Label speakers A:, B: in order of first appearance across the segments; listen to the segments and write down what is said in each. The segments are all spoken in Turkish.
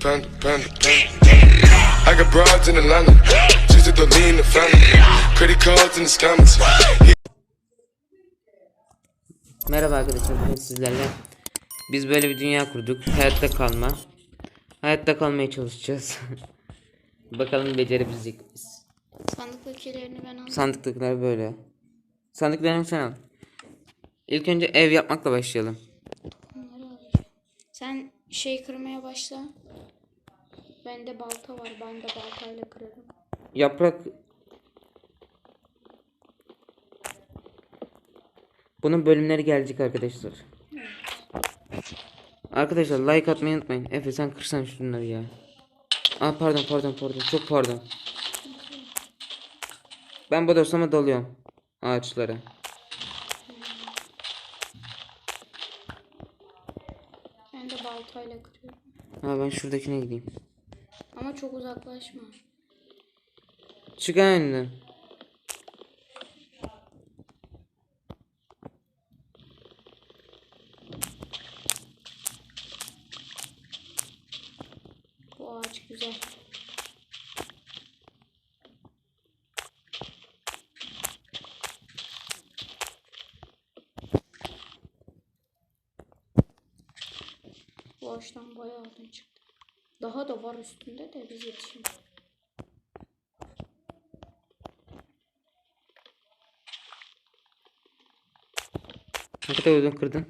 A: panda, panda, panda. I got broads in Atlanta, just to me in the family. Credit cards in the scammers.
B: Merhaba arkadaşlar bugün sizlerle biz böyle bir dünya kurduk hayatta kalma hayatta kalmaya çalışacağız bakalım becerebilecek miyiz
C: Sandıktakilerini ben aldım.
B: sandıktakiler böyle sandıklarını sen al İlk önce ev yapmakla başlayalım.
C: Sen şey kırmaya başla. Bende balta var. Ben de baltayla kırarım.
B: yaprak. Bunun bölümleri gelecek arkadaşlar. Arkadaşlar like atmayı unutmayın. Efe sen kırsan şunları ya. Aa pardon pardon pardon. Çok pardon. Ben bodoslama dalıyorum ağaçlara.
C: Ben de baltayla kırıyorum.
B: Ha ben şuradakine gideyim
C: çok uzaklaşma.
B: Çık önünden
C: Bu ağaç güzel. Bu ağaçtan bayağı altın çıktı. Daha da var üstünde de biz yetişemedik.
B: Ne kadar odun kırdın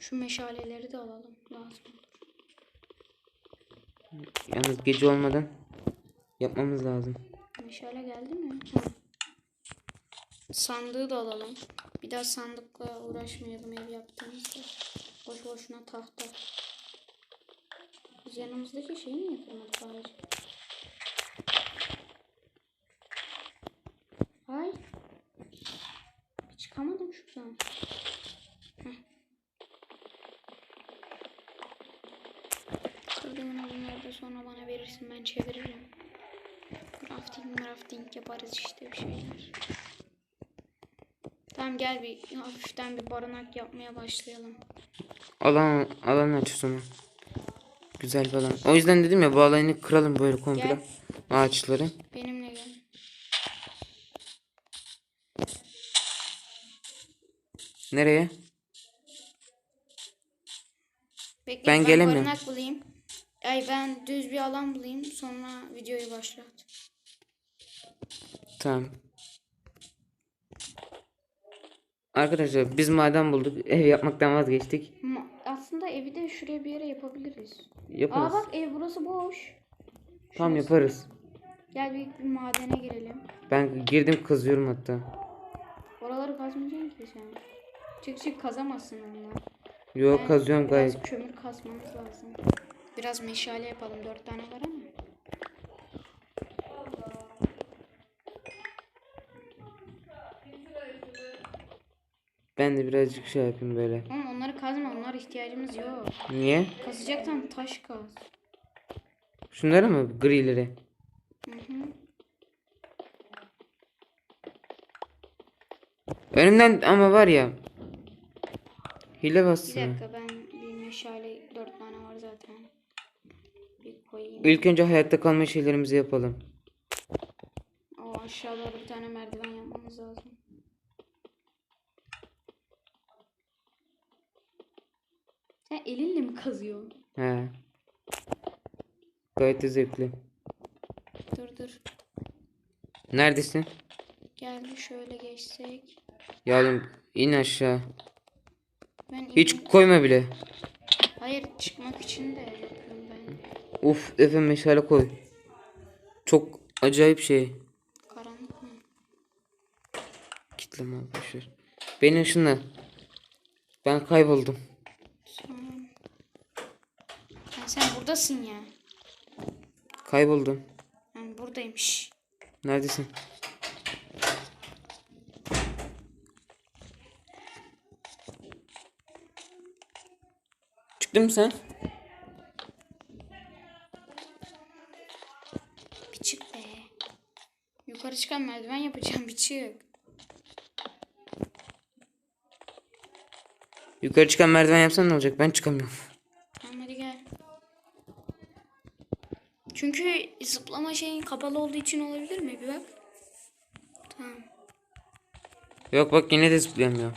C: Şu meşaleleri de alalım. Lazım olur.
B: Yalnız gece olmadan Yapmamız lazım
C: Meşale geldi mi? Ha. Sandığı da alalım. Bir daha sandıkla uğraşmayalım ev yaptığımızda. Boş boşuna tahta. Biz yanımızdaki şeyi mi yapamadık ayrıca? Ay. Çıkamadım şuradan. Kırdığın bunları sonra bana verirsin ben çeviririm. Crafting crafting yaparız işte bir şeyler. Tamam gel bir hafiften bir barınak yapmaya başlayalım.
B: Alan alan aç o zaman Güzel bir alan O yüzden dedim ya bu alanı kıralım böyle komple
C: Gel.
B: Ağaçları
C: Benimle gel.
B: Nereye?
C: Bekle,
B: Ben
C: ben,
B: gelemiyorum.
C: barınak bulayım. Ay ben düz bir alan bulayım sonra videoyu başlat.
B: Tamam Arkadaşlar biz maden bulduk ev yapmaktan vazgeçtik
C: Ma- aslında evi de şuraya bir yere yapabiliriz.
B: Yaparız
C: Aa bak ev burası boş.
B: Tamam yaparız
C: Gel bir, bir madene girelim.
B: Ben girdim kazıyorum hatta
C: Oraları kazmayacaksın ki sen. Çık çık kazamazsın onları.
B: Yo
C: Ben
B: kazıyorum
C: biraz
B: gayet
C: kömür kasmamız lazım. Biraz meşale yapalım. Dört tane var ama.
B: Ben de birazcık şey yapayım böyle
C: Ama. Onlar ihtiyacımız yok.
B: Niye?
C: Kazacaksan taş kaz.
B: Şunları mı grileri?
C: Hı hı.
B: Önümden ama var ya. Hile
C: Bir
B: bassın.
C: dakika ben bir meşale dört tane var zaten. Bir koyayım.
B: İlk önce hayatta kalma şeylerimizi yapalım.
C: O aşağıda bir tane merdiven yapmamız lazım. Sen elinle mi kazıyorsun?
B: He. Gayet de zevkli.
C: Dur dur.
B: Neredesin?
C: Gel bir şöyle geçsek.
B: Ya oğlum in aşağı.
C: Ben
B: Hiç
C: ineyim.
B: koyma bile.
C: Hayır çıkmak için de yapıyorum ben.
B: Uf Efe meşale koy. Çok acayip şey.
C: Karanlık mı?
B: Kitleme boşver. Beni ışınla. Ben kayboldum.
C: Tamam. Ha, sen buradasın ya.
B: Kayboldum.
C: Ben buradayım. Şş.
B: Neredesin? Çıktın mı sen?
C: Bir çık be. Yukarı çıkan merdiven yapacağım bir çık.
B: Yukarı çıkan merdiven yapsan ne olacak? Ben çıkamıyorum.
C: Tamam hadi gel. Çünkü zıplama şeyin kapalı olduğu için olabilir mi? Bir bak. Tamam.
B: Yok bak yine de zıplayamıyor.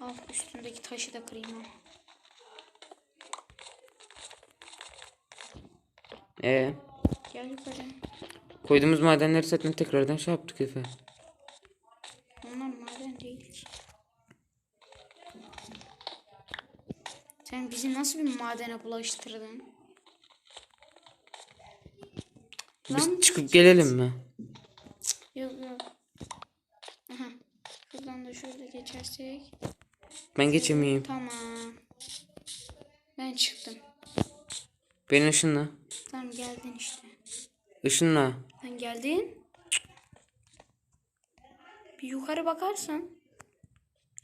C: Al üstündeki taşı da kırayım ha.
B: Ee,
C: Gel yukarı.
B: koyduğumuz madenleri zaten tekrardan şey yaptık Efe.
C: Onlar maden değil ki. Sen bizi nasıl bir madene bulaştırdın?
B: Biz çıkıp gelelim mi?
C: yok yok. Aha. Şuradan da şöyle geçersek.
B: Ben geçemeyeyim.
C: Tamam. Ben çıktım.
B: Beni ışınla.
C: Tamam geldin işte.
B: Işınla.
C: Sen geldin. Bir yukarı bakarsan.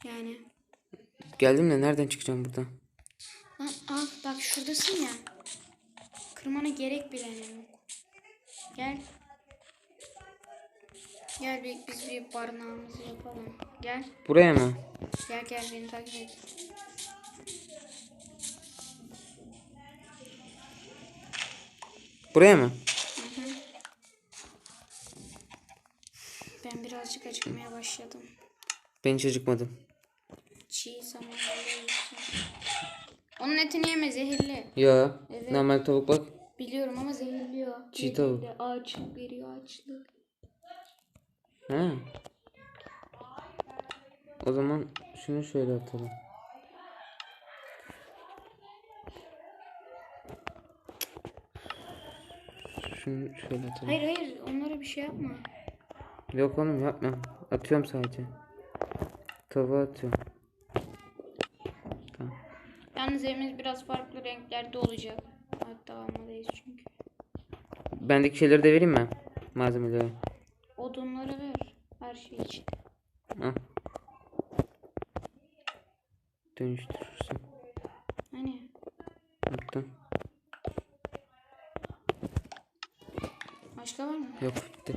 C: Yani.
B: Geldim de nereden çıkacağım buradan?
C: Lan al bak şuradasın ya. Kırmana gerek bile yok. Gel. Gel bir, biz bir barınağımızı yapalım. Gel.
B: Buraya mı?
C: Gel gel beni takip et.
B: Buraya mı?
C: Ben birazcık acıkmaya başladım.
B: Ben hiç acıkmadım.
C: Çiğ samanları yiyorsun. Onun etini yeme zehirli.
B: Ya
C: Evet.
B: normal tavuk bak.
C: Biliyorum ama zehirliyor.
B: Çiğ.
C: Zehirli, Açlık veriyor açlık.
B: Ha. O zaman şunu şöyle atalım. Şunu şöyle atalım.
C: Hayır hayır onlara bir şey yapma.
B: Yok oğlum yapma. Atıyorum sadece. Tavuğa atıyorum. Tamam.
C: Yalnız evimiz biraz farklı renklerde olacak. Hatta almalıyız çünkü.
B: Bendeki şeyleri de vereyim mi? Malzemeleri.
C: Odunları ver. Her şey için.
B: Al. Dönüştürürsün.
C: Hani
B: Attım.
C: başka var mı?
B: Yok bitti.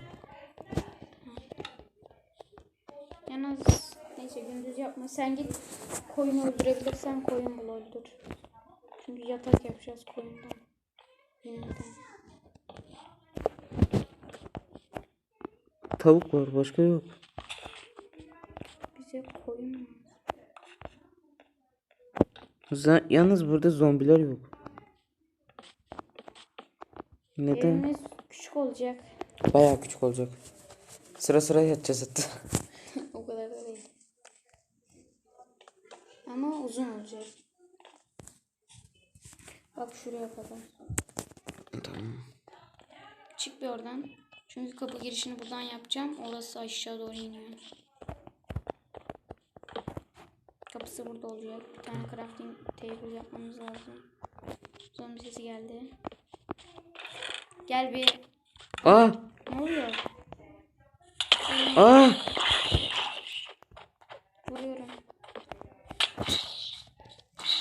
C: Yalnız neyse gündüz yapma. Sen git koyun öldürebilirsen koyun bul öldür. Çünkü yatak yapacağız koyundan.
B: Tavuk var başka yok.
C: Bize koyun lazım.
B: Z- yalnız burada zombiler yok. Neden?
C: Evimiz küçük olacak.
B: Bayağı küçük olacak. Sıra sıra yatacağız hatta.
C: o kadar da değil. Ama uzun olacak. Bak şuraya kadar.
B: Tamam.
C: Çık bir oradan. Çünkü kapı girişini buradan yapacağım. Orası aşağı doğru iniyor. Kapısı burada olacak. Bir tane crafting table yapmamız lazım. Zombi sesi geldi. Gel bir.
B: Aa!
C: Ne oluyor?
B: Aa!
C: Vuruyorum.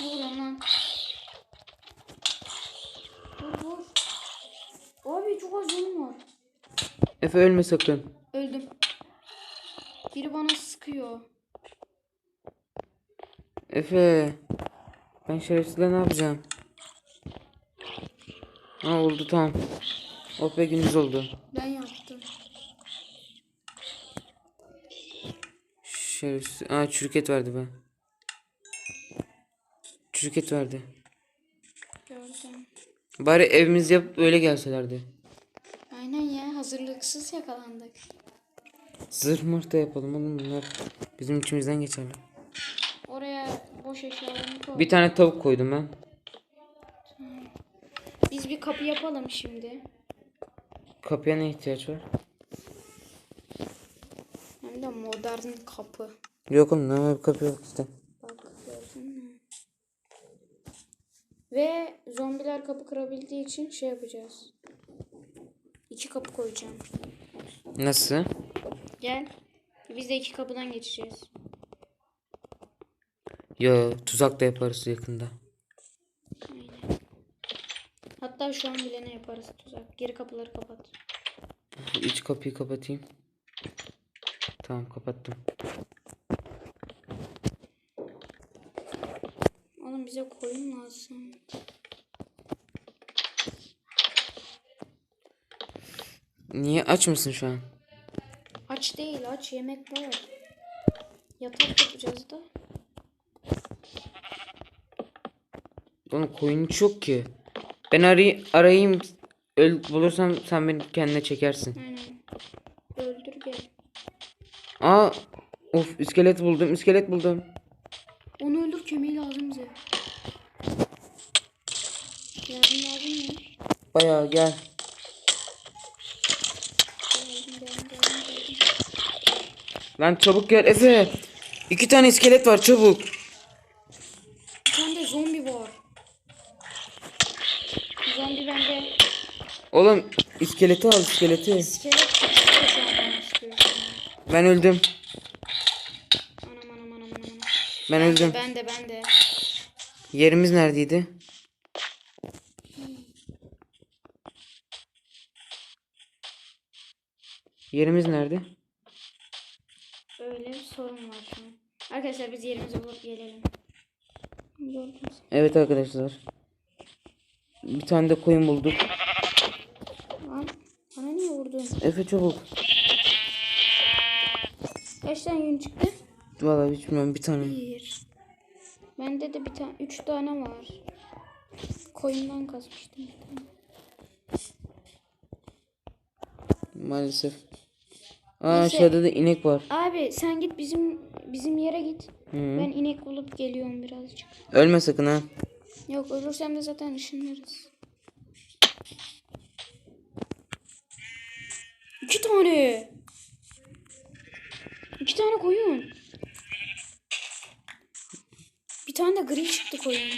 C: Ne vuruyorum lan? Vur vur. Abi çok az canım var.
B: Efe ölme sakın.
C: Öldüm. Biri bana sıkıyor.
B: Efe. Ben şerefsizle ne yapacağım? Ha oldu tamam. Oh be gündüz oldu.
C: Ben yaptım.
B: Şerefsiz. Aa çürük et verdi be. Çürük et verdi.
C: Gördüm.
B: Bari evimizi yapıp öyle gelselerdi.
C: Hazırlıksız yakalandık.
B: Zırh mırh da yapalım oğlum bunlar. Bizim içimizden geçerler.
C: Oraya boş eşyalarını koy.
B: Bir tane tavuk koydum ben.
C: Biz bir kapı yapalım şimdi.
B: Kapıya ne ihtiyaç var?
C: Hem de modern kapı.
B: Yok oğlum normal bir kapı yok işte.
C: Bak gördün mü? Ve zombiler kapı kırabildiği için şey yapacağız. İki kapı koyacağım.
B: Nasıl?
C: Gel. Biz de iki kapıdan geçeceğiz.
B: Yo tuzak da yaparız yakında.
C: Aynen. Hatta şu an bile ne yaparız tuzak. Geri kapıları kapat.
B: İç kapıyı kapatayım. Tamam kapattım.
C: Oğlum bize koyun lazım.
B: Niye aç mısın şu an?
C: Aç değil aç yemek var. Yatak yapacağız da.
B: Oğlum koyun hiç yok ki. Ben arayı arayayım. Öl bulursam sen beni kendine çekersin.
C: Aynen. Öldür gel.
B: Aa of iskelet buldum iskelet buldum.
C: Onu öldür kemiği lazım bize. Yardım lazım mı?
B: Bayağı gel.
C: Geldim geldim geldim geldim.
B: Lan çabuk gel Efe. İki tane iskelet var çabuk.
C: Bir tane de zombi var. Zombi bende.
B: Oğlum iskeleti al iskeleti.
C: İskelet.
B: Ben öldüm.
C: Anam anam anam anam. anam.
B: Ben öldüm.
C: Ben de ben de.
B: Yerimiz neredeydi? Yerimiz nerede?
C: Öyle bir sorun var şu an. Arkadaşlar biz yerimizi bulup gelelim.
B: Evet arkadaşlar. Bir tane de koyun bulduk.
C: Lan bana niye vurdun?
B: Efe çabuk.
C: Kaç tane yün çıktı?
B: Vallahi hiç bilmiyorum bir tane.
C: Bir. Bende de bir tane, üç tane var. Koyundan kazmıştım bir tane.
B: Maalesef. Aa
C: Neyse.
B: aşağıda da inek var.
C: Abi sen git bizim bizim yere git.
B: Hı.
C: Ben inek bulup geliyorum birazcık.
B: Ölme sakın ha.
C: Yok ölürsem de zaten ışınlarız. İki tane. İki tane koyun. Bir tane de gri çıktı koyun.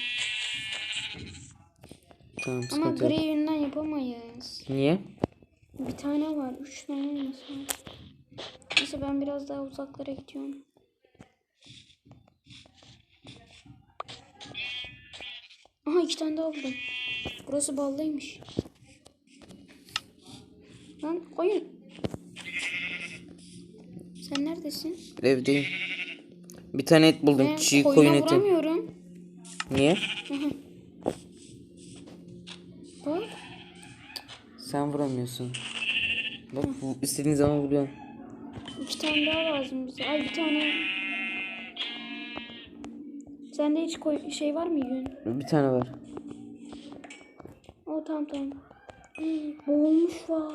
B: Tamam
C: Ama
B: sıkıntı yok.
C: gri yapamayız.
B: Niye?
C: Bir tane var. Üç tane lazım. Neyse ben biraz daha uzaklara gidiyorum. Aha iki tane daha buldum. Burası ballıymış. Lan koyun. Sen neredesin?
B: Evdeyim. Bir tane et buldum.
C: Ben
B: Çiğ koyun eti.
C: vuramıyorum.
B: Niye?
C: Bak.
B: Sen vuramıyorsun. Bak bu istediğin zaman vuruyorsun.
C: İki tane daha lazım bize. Ay bir tane. Sende hiç koy şey var mı yün?
B: Bir tane var.
C: O tamam tamam. Hmm, Boğulmuş var.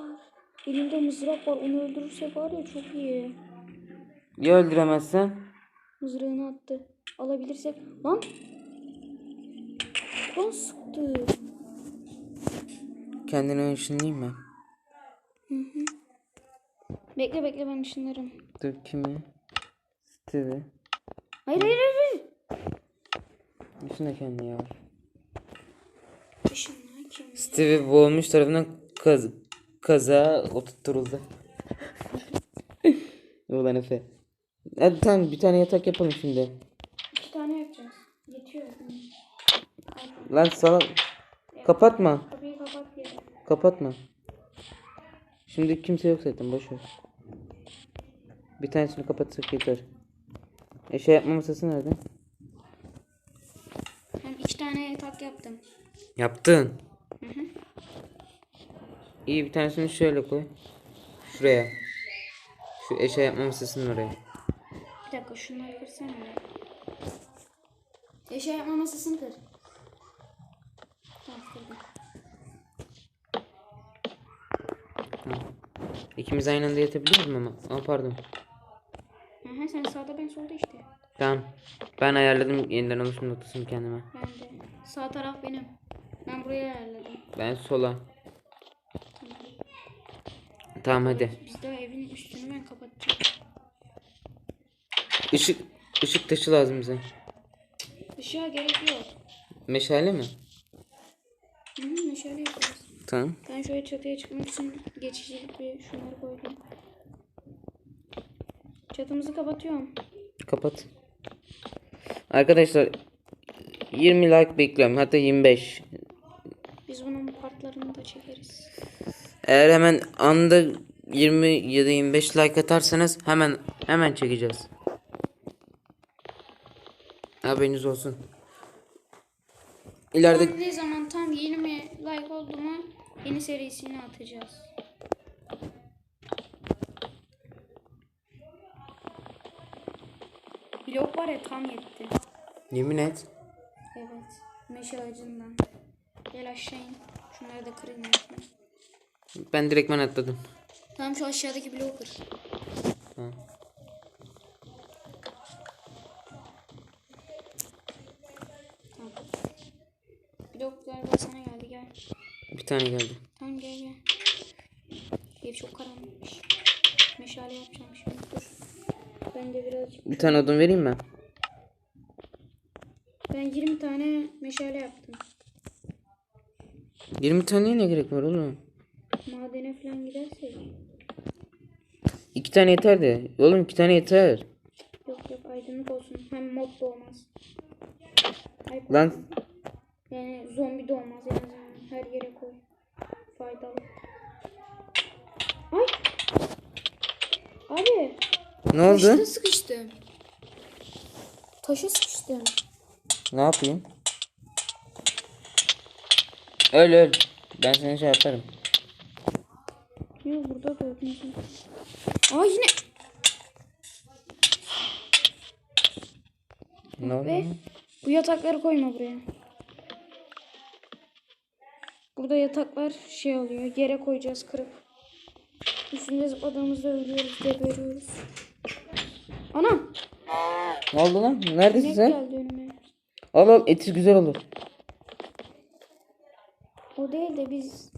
C: Elimde mızrak var. Onu öldürürsek var ya çok iyi.
B: Ya öldüremezsen?
C: Mızrağını attı. Alabilirsek. Lan. Lan sıktı.
B: Kendine ışınlayayım mı?
C: Bekle bekle ben ışınlarım.
B: Dur kimi? Steve.
C: Hayır hayır hayır.
B: Işınla kendini ya.
C: Işınlar kim?
B: Steve boğulmuş tarafından kaz kaza oturtturuldu. Ulan Efe. Hadi tamam bir tane yatak yapalım şimdi.
C: İki tane yapacağız. Yetiyor.
B: Lan salak. Kapatma.
C: Kapıyı kapat.
B: Kapatma. Şimdi kimse yok zaten boş ver. Bir tanesini kapatsak yeter. E şey yapma masası nerede?
C: Ben iki tane yatak yaptım.
B: Yaptın. İyi bir tanesini şöyle koy. Şuraya. Şu eşya yapma masasının oraya.
C: Bir dakika şunları kırsana. ya. Eşya yapma masasını kır. Tamam kırdım.
B: İkimiz aynı anda yatabiliyoruz mu ama? Aa pardon.
C: Sen sağda ben solda işte.
B: Tamam. Ben ayarladım yeniden oluşum noktasını kendime.
C: Ben de. Sağ taraf benim. Ben buraya ayarladım.
B: Ben sola. Tamam hadi.
C: Biz de evin üstünü ben kapatacağım.
B: Işık ışık taşı lazım bize.
C: Işığa gerek yok.
B: Meşale mi?
C: Hı meşale yaparız.
B: Tamam.
C: Ben şöyle çatıya çıkmak için geçicilik bir şunları koydum. Çatımızı kapatıyorum.
B: Kapat. Arkadaşlar 20 like bekliyorum. Hatta 25.
C: Biz bunun partlarını da çekeriz.
B: Eğer hemen anda 20 ya da 25 like atarsanız hemen hemen çekeceğiz. Haberiniz olsun. İleride
C: Ne zaman tam 20 like oldu mu yeni serisini atacağız. Blok var ya tam yetti.
B: Yemin et.
C: Evet. Meşe ağacından. Gel aşağı in. Şunları da kırayım.
B: Ben direktmen atladım.
C: Tamam şu aşağıdaki bloğu kır.
B: Ha.
C: Tamam. Blok galiba sana geldi gel.
B: Bir tane geldi.
C: Tamam gel gel. Ev çok karanlıkmış. Meşale yapacağım şimdi dur. Ben de birazcık.
B: Bir tane odun vereyim mi?
C: Ben 20 tane meşale yaptım.
B: 20 taneye ne gerek var oğlum?
C: Madene falan gidersek.
B: İki tane yeter de. Oğlum iki tane yeter.
C: Yok yok aydınlık olsun. Hem mob da olmaz. Ay,
B: Lan
C: Yani zombi de olmaz en azından. Her yere koy. Faydalı. Ay. Abi.
B: Ne oldu?
C: Taşa sıkıştım. Taşa sıkıştım.
B: Ne yapayım? Öl öl. Ben seni şey yaparım.
C: Yok burada da neyse. Aa yine.
B: Ne oldu?
C: Ve bu yatakları koyma buraya. Burada yataklar şey oluyor. Yere koyacağız kırıp. Üstünde zıpladığımızda ölüyoruz, geberiyoruz. Anam!
B: Ne oldu lan? Neredesin
C: Ne
B: sen?
C: geldi önüme?
B: Al al eti güzel olur.
C: O değil de biz...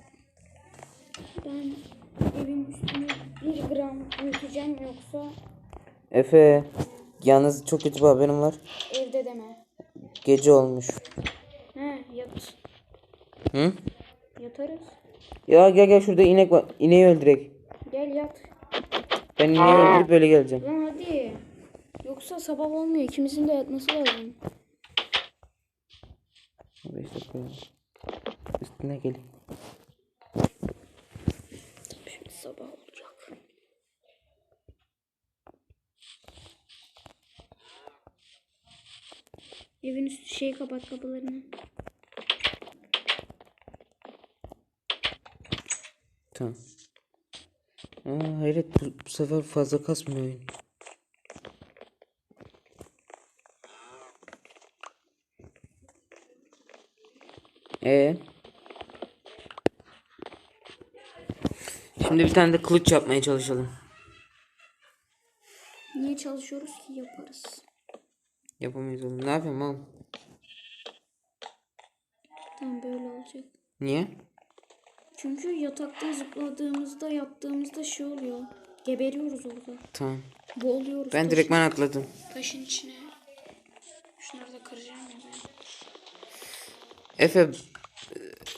C: Ben evin üstüne bir gram büyüteceğim yoksa
B: Efe. Yalnız çok kötü bir haberim var.
C: evde deme.
B: Gece olmuş.
C: He yat.
B: Hı?
C: Yatarız.
B: Ya gel gel şurada inek var. İneği öldürek.
C: Gel yat.
B: Ben ineği öldürüp böyle geleceğim.
C: Lan hadi. Yoksa sabah olmuyor. İkimizin de yatması lazım.
B: 5 dakika. Üstüne gelin.
C: Şimdi sabah olacak. Evin üstü şey kapat kapılarını.
B: Tamam. Aa, hayret bu, bu sefer fazla kasmıyor oyun. Ee. Şimdi bir tane de kılıç yapmaya çalışalım.
C: Niye çalışıyoruz ki yaparız.
B: Yapamayız oğlum. Ne yapayım oğlum?
C: Tamam böyle olacak.
B: Niye?
C: Çünkü yatakta zıpladığımızda yattığımızda şey oluyor. Geberiyoruz orada.
B: Tamam.
C: Boğuluyoruz.
B: Ben
C: taşın-
B: direktmen atladım.
C: Taşın içine. Şunları da kıracağım ya ben.
B: Efe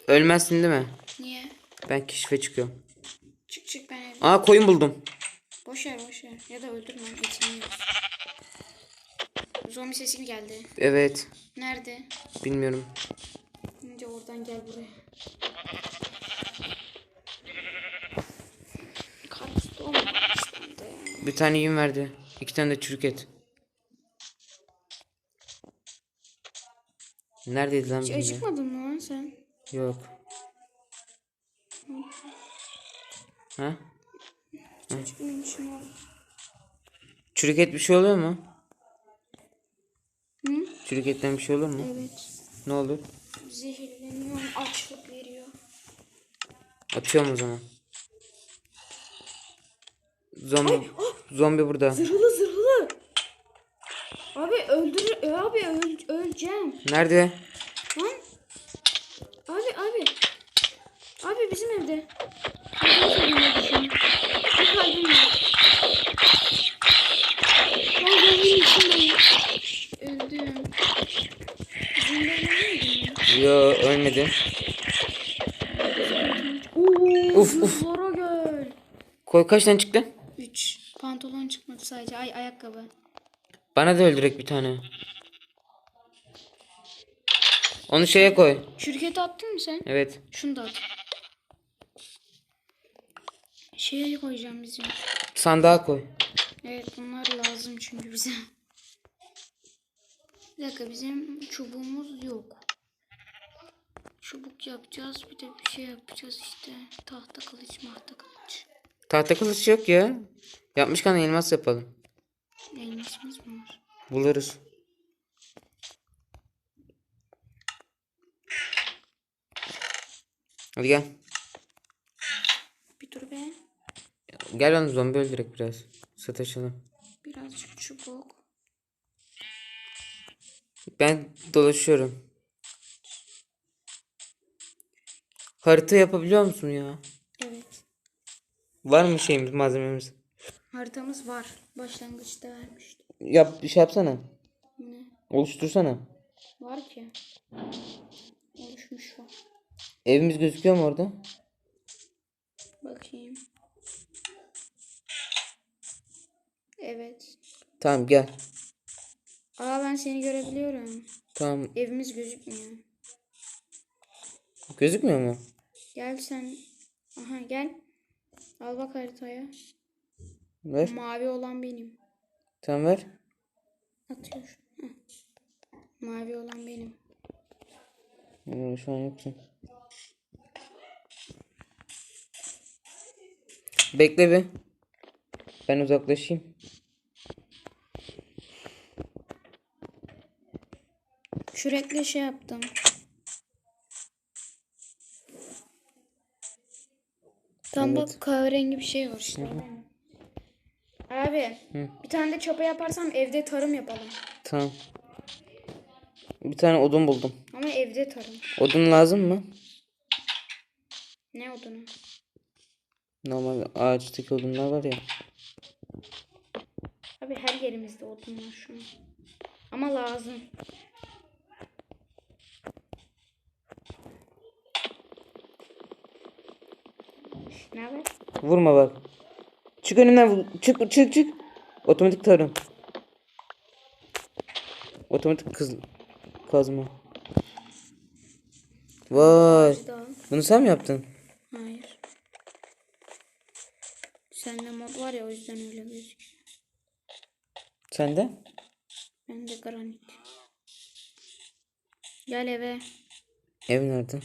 B: ölmezsin değil mi?
C: Niye?
B: Ben keşfe çıkıyorum.
C: Çık çık ben evde.
B: Aa koyun buldum.
C: Boş ver boş ver. Ya da öldürme. Yiyoruz. Zombi sesi mi geldi?
B: Evet.
C: Nerede?
B: Bilmiyorum.
C: Önce oradan gel buraya. Karpuz ya.
B: Bir tane yün verdi. İki tane de çürük et. Neredeydi lan
C: Hiç
B: ya?
C: acıkmadın mı lan sen?
B: Yok. Ha?
C: Acıkmamışsın oğlum.
B: Çürük et bir şey oluyor mu?
C: Hı?
B: Çürük etten bir şey olur mu?
C: Evet.
B: Ne olur?
C: Zehirleniyorum. Açlık veriyor.
B: Atıyorum o zaman. Zombi, zombi burada.
C: Zırhlı zırhlı. Abi öldür abi öl, öleceğim.
B: Nerede?
C: Lan. Abi abi. Abi bizim evde. Bir kalbim var. İçindeyim. Öldüm.
B: Yo ölmedi.
C: Oo,
B: Uf, uf.
C: gel.
B: Koy kaç tane çıktı?
C: 3. Pantolon çıkmadı sadece. Ay ayakkabı.
B: Bana da öldürek bir tane. Onu şeye koy.
C: Şirkete attın mı sen?
B: Evet.
C: Şunu da at. Şeye koyacağım bizim.
B: Sandığa koy.
C: Evet bunlar lazım çünkü bize. Bir dakika bizim çubuğumuz yok. Çubuk yapacağız bir de bir şey yapacağız işte. Tahta kılıç mahta kılıç.
B: Tahta kılıç yok ya. Yapmışken elmas yapalım.
C: Elmasımız mı var?
B: Buluruz. Hadi gel.
C: Bir dur be.
B: Gel lan zombi öldürek biraz. Sataşalım.
C: Birazcık çubuk.
B: Ben dolaşıyorum. Harita yapabiliyor musun ya?
C: Evet.
B: Var mı şeyimiz, malzememiz?
C: Haritamız var. Başlangıçta vermişti.
B: Yap, bir şey yapsana.
C: Ne?
B: Oluştursana.
C: Var ki. Oluşmuş var.
B: Evimiz gözüküyor mu orada?
C: Bakayım. Evet.
B: Tamam gel.
C: Aa ben seni görebiliyorum.
B: Tamam.
C: Evimiz gözükmüyor.
B: Gözükmüyor mu?
C: Gel sen. Aha gel. Al bak haritaya.
B: Ver.
C: Mavi olan benim.
B: Tamam ver.
C: Atıyor. Heh. Mavi olan benim.
B: Şu an yoksun. Bekle bir. Ben uzaklaşayım.
C: Sürekli şey yaptım. Tam bak kahverengi bir şey var işte. Abi bir tane de çapa yaparsam evde tarım yapalım.
B: Tamam. Bir tane odun buldum.
C: Ama evde tarım.
B: Odun lazım mı?
C: Ne odunu?
B: Normal ağaçtaki odunlar var ya.
C: Abi her yerimizde odun var şu an. Ama lazım. Ne haber?
B: Vurma bak. Çık önümden vur. Çık çık çık. Otomatik tarım. Otomatik kız kazma. Vay. Bunu sen mi yaptın?
C: Hayır. Sende mod var ya o yüzden öyle gözüküyor.
B: Sen de?
C: Ben de granit. Gel eve.
B: Ev nerede?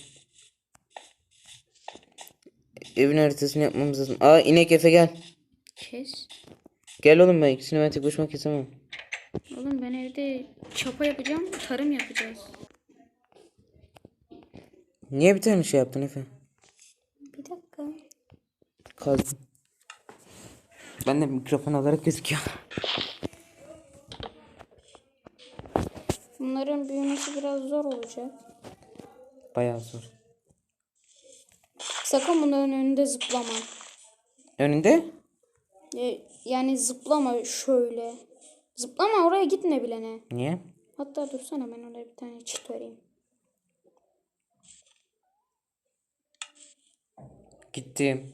B: Evin haritasını yapmamız lazım. Aa inek Efe gel.
C: Kes.
B: Gel oğlum ben ikisini ben tek başıma kesemem.
C: Oğlum ben evde çapa yapacağım. Tarım yapacağız.
B: Niye bir tane şey yaptın Efe?
C: Bir dakika.
B: Kazdım. Ben de mikrofon olarak gözüküyor.
C: Bunların büyümesi biraz zor olacak.
B: Bayağı zor.
C: Sakın bunların önünde zıplama.
B: Önünde?
C: E, Yani zıplama şöyle. Zıplama oraya gitme bile ne.
B: Niye?
C: Hatta dursana ben oraya bir tane çit vereyim.
B: Gittim.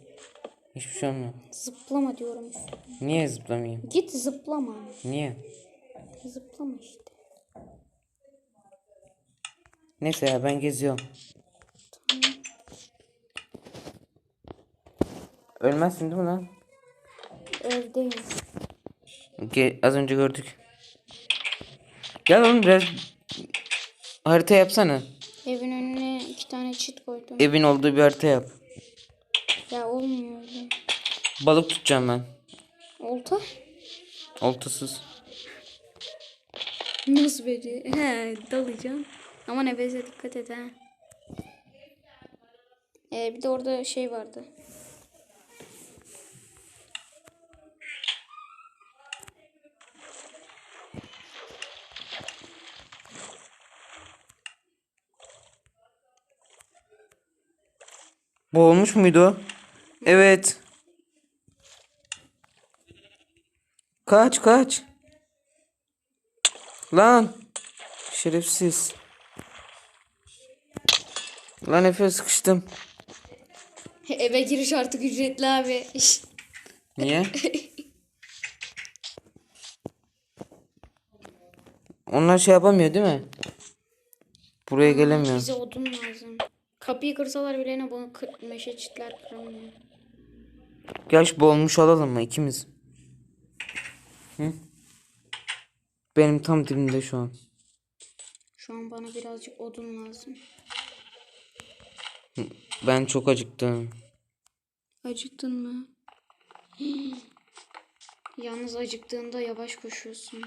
B: Hiçbir şey olmuyor.
C: Zıplama diyorum üstüne.
B: Niye zıplamayayım?
C: Git zıplama.
B: Niye?
C: Zıplama işte.
B: Neyse ya ben geziyorum. Ölmezsin değil mi lan?
C: Evdeyim.
B: Ge- az önce gördük. Gel oğlum biraz harita yapsana.
C: Evin önüne iki tane çit koydum.
B: Evin olduğu bir harita yap.
C: Ya olmuyor öyle.
B: Balık tutacağım ben.
C: Olta?
B: Oltasız.
C: Nasıl beceri? He dalacağım. Ama nefese dikkat et ha. Ee, bir de orada şey vardı.
B: Bu olmuş muydu? Evet. Kaç kaç. Lan. Şerefsiz. Lan Efe sıkıştım.
C: Eve giriş artık ücretli abi.
B: Niye? Onlar şey yapamıyor değil mi? Buraya gelemiyor.
C: Bize odun lazım. Kapıyı kırsalar bile ne bunu meşe çitler kıramıyor.
B: Gel şu boğulmuş alalım mı ikimiz? Hı? Benim tam dibimde şu an.
C: Şu an bana birazcık odun lazım.
B: Ben çok acıktım.
C: Acıktın mı? Yalnız acıktığında yavaş koşuyorsun.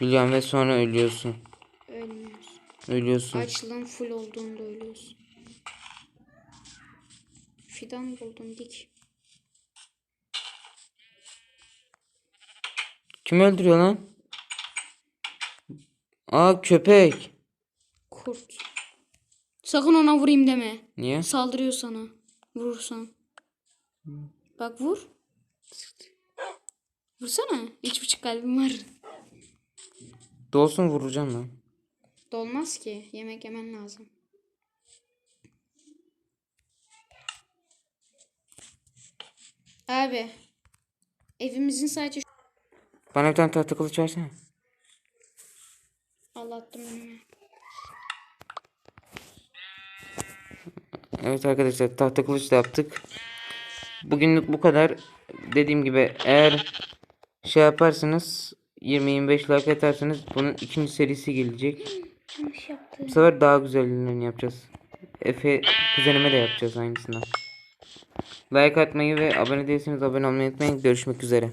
B: Biliyorum ve sonra ölüyorsun.
C: Ölmüyorsun.
B: Ölüyorsun.
C: Açlığın full olduğunda ölüyorsun. Fidan buldum dik.
B: Kim öldürüyor lan? Aa köpek.
C: Kurt. Sakın ona vurayım deme.
B: Niye?
C: Saldırıyor sana. Vurursan. Bak vur. Vursana. Üç buçuk kalbim var.
B: Dolsun vuracağım lan.
C: Dolmaz ki. Yemek yemen lazım. Abi. Evimizin sadece
B: Bana bir tane tahta kılıç versene.
C: Allah'tım önüme.
B: Evet arkadaşlar tahta kılıç da yaptık. Bugünlük bu kadar. Dediğim gibi eğer şey yaparsanız 20-25 like atarsanız bunun ikinci serisi gelecek. Bu sefer daha güzellerini yapacağız. Efe kuzenime de yapacağız aynısından. Like atmayı ve abone değilseniz abone olmayı unutmayın. Görüşmek üzere.